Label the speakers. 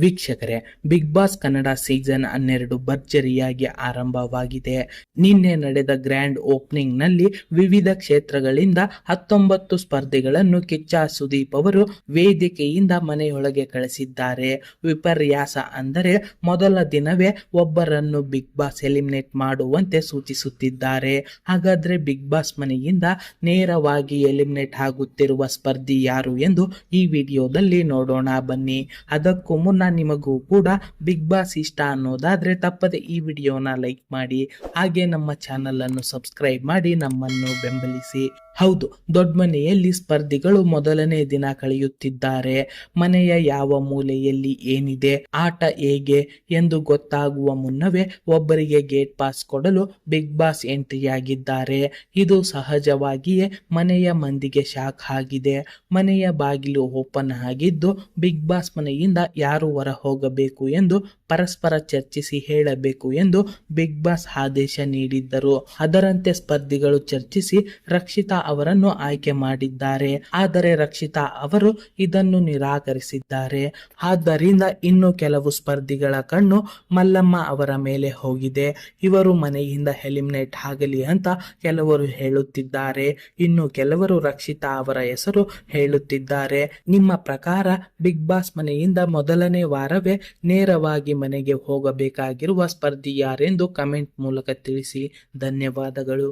Speaker 1: ವೀಕ್ಷಕರೇ, big boss Kannada season ಹನ್ನೆರಡು ಭರ್ಜರಿಯಾಗಿ ಆರಂಭವಾಗಿದೆ. ನಿನ್ನೆ ನಡೆದ ಗ್ರ್ಯಾಂಡ್ ಓಪನಿಂಗ್ನಲ್ಲಿ ವಿವಿಧ ಕ್ಷೇತ್ರಗಳಿಂದ ಹತ್ತೊಂಬತ್ತು ಸ್ಪರ್ಧಿಗಳನ್ನು ಕಿಚ್ಚ ಸುದೀಪ್ ಅವರು ವೇದಿಕೆಯಿಂದ ಮನೆಯೊಳಗೆ ಕಳಿಸಿದ್ದಾರೆ. ವಿಪರ್ಯಾಸ ಅಂದರೆ ಮೊದಲ ದಿನವೇ ಒಬ್ಬರನ್ನು ಬಿಗ್ ಬಾಸ್ ಎಲಿಮಿನೇಟ್ ಮಾಡುವಂತೆ ಸೂಚಿಸುತ್ತಿದ್ದಾರೆ. ಹಾಗಾದ್ರೆ ಬಿಗ್ ಬಾಸ್ ಮನೆಯಿಂದ ನೇರವಾಗಿ ಎಲಿಮಿನೇಟ್ ಆಗುತ್ತಿರುವ ಸ್ಪರ್ಧಿ ಯಾರು ಎಂದು ಈ ವಿಡಿಯೋದಲ್ಲಿ ನೋಡೋಣ ಬನ್ನಿ. ಅದಕ್ಕೂ ಮುನ್ನ ನಿಮಗೂ ಕೂಡ ಬಿಗ್ ಬಾಸ್ ಇಷ್ಟ ಅನ್ನೋದಾದ್ರೆ ತಪ್ಪದೆ ಈ ವಿಡಿಯೋನ ಲೈಕ್ ಮಾಡಿ, ಹಾಗೆ ನಮ್ಮ ಚಾನಲ್ ಅನ್ನು ಸಬ್ಸ್ಕ್ರೈಬ್ ಮಾಡಿ ನಮ್ಮನ್ನು ಬೆಂಬಲಿಸಿ. ಹೌದು ದೊಡ್ಡ ಮನೆಯಲ್ಲಿ ಸ್ಪರ್ಧಿಗಳು ಮೊದಲನೇ ದಿನ ಕಳೆಯುತ್ತಿದ್ದಾರೆ. ಮನೆಯ ಯಾವ ಮೂಲೆಯಲ್ಲಿ ಏನಿದೆ, ಆಟ ಹೇಗೆ ಎಂದು ಗೊತ್ತಾಗುವ ಮುನ್ನವೇ ಒಬ್ಬರಿಗೆ ಗೇಟ್ ಪಾಸ್ ಕೊಡಲು ಬಿಗ್ ಬಾಸ್ ಎಂಟ್ರಿಯಾಗಿದ್ದಾರೆ. ಇದು ಸಹಜವಾಗಿಯೇ ಮನೆಯ ಮಂದಿಗೆ ಶಾಕ್ ಆಗಿದೆ. ಮನೆಯ ಬಾಗಿಲು ಓಪನ್ ಆಗಿದ್ದು ಬಿಗ್ ಬಾಸ್ ಮನೆಯಿಂದ ಯಾರು ಹೊರ ಹೋಗಬೇಕು ಎಂದು ಪರಸ್ಪರ ಚರ್ಚಿಸಿ ಹೇಳಬೇಕು ಎಂದು ಬಿಗ್ ಬಾಸ್ ಆದೇಶ ನೀಡಿದ್ದರು. ಅದರಂತೆ ಸ್ಪರ್ಧಿಗಳು ಚರ್ಚಿಸಿ ರಕ್ಷಿತಾ ಅವರನ್ನು ಆಯ್ಕೆ ಮಾಡಿದ್ದಾರೆ. ಆದರೆ ರಕ್ಷಿತಾ ಅವರು ಇದನ್ನು ನಿರಾಕರಿಸಿದ್ದಾರೆ. ಆದ್ದರಿಂದ ಇನ್ನು ಕೆಲವು ಸ್ಪರ್ಧಿಗಳ ಕಣ್ಣು ಮಲ್ಲಮ್ಮ ಅವರ ಮೇಲೆ ಹೋಗಿದೆ. ಇವರು ಮನೆಯಿಂದ ಎಲಿಮಿನೇಟ್ ಆಗಲಿ ಅಂತ ಕೆಲವರು ಹೇಳುತ್ತಿದ್ದಾರೆ. ಇನ್ನು ಕೆಲವರು ರಕ್ಷಿತಾ ಅವರ ಹೆಸರು ಹೇಳುತ್ತಿದ್ದಾರೆ. ನಿಮ್ಮ ಪ್ರಕಾರ ಬಿಗ್ ಬಾಸ್ ಮನೆಯಿಂದ ಮೊದಲನೇ ವಾರವೇ ನೇರವಾಗಿ ಮನೆಗೆ ಹೋಗಬೇಕಾಗಿರುವ ಸ್ಪರ್ಧಿ ಯಾರೆಂದು ಕಮೆಂಟ್ ಮೂಲಕ ತಿಳಿಸಿ. ಧನ್ಯವಾದಗಳು.